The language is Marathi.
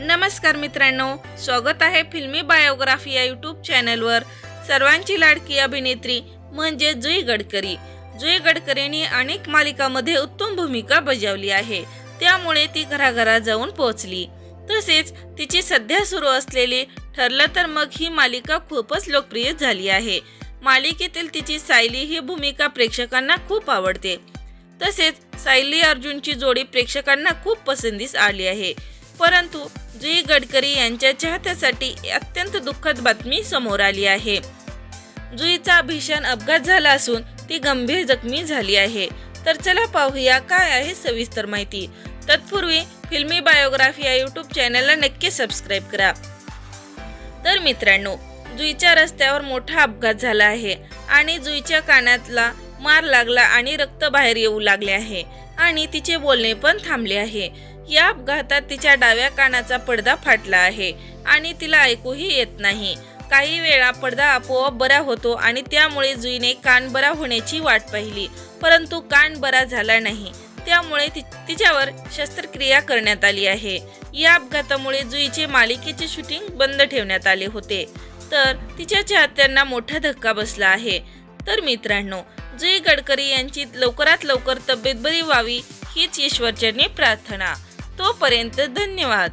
नमस्कार मित्रांनो स्वागत आहे फिल्मी बायोग्राफी या यूट्यूब चॅनलवर. सर्वांची लाडकी अभिनेत्री म्हणजे जुई गडकरी. जुई गडकरींनी अनेक मालिकामध्ये उत्तम भूमिका बजावली आहे. त्यामुळे ती घराघरात जाऊन पोहोचली. तसेच तिची सध्या सुरू असलेली ठरलं तर मग ही मालिका खूपच लोकप्रिय झाली आहे. मालिकेतील तिची सायली ही भूमिका प्रेक्षकांना खूप आवडते. तसेच सायली अर्जुनची जोडी प्रेक्षकांना खूप पसंतीस आली आहे. परंतु जुई गडकरी यांच्या चाहत्यासाठी अत्यंत दुःखद बातमी समोर आली आहे. जुईचा भीषण अपघात झाला असून ती गंभीर जखमी झाली आहे. तर चला पाहूया काय आहे सविस्तर माहिती. तत्पूर्वी फिल्मी बायोग्राफी या यूट्यूब चॅनलला नक्की सबस्क्राईब करा. तर मित्रांनो जुईच्या रस्त्यावर मोठा अपघात झाला आहे आणि जुईच्या कानातला मार लागला आणि रक्त बाहेर येऊ लागले आहे आणि तिचे बोलणे पण थांबले आहे. या अपघातात तिच्या डाव्या कानाचा पडदा फाटला आहे आणि तिला ऐकूही येत नाही. काही वेळा पडदा आपोआप बरा होतो आणि त्यामुळे जुईने कान बरा होण्याची वाट पाहिली परंतु कान बरा झाला नाही. त्यामुळे ति- तिच्यावर शस्त्रक्रिया करण्यात आली आहे. या अपघातामुळे जुईचे मालिकेचे शूटिंग बंद ठेवण्यात आले होते. तर तिच्या चाहत्यांना मोठा धक्का बसला आहे. तर मित्रांनो जुई गडकरी यांची लवकरात लवकर तब्येत बरी व्हावी हीच ईश्वरचरणी प्रार्थना. तोपर्यंत धन्यवाद.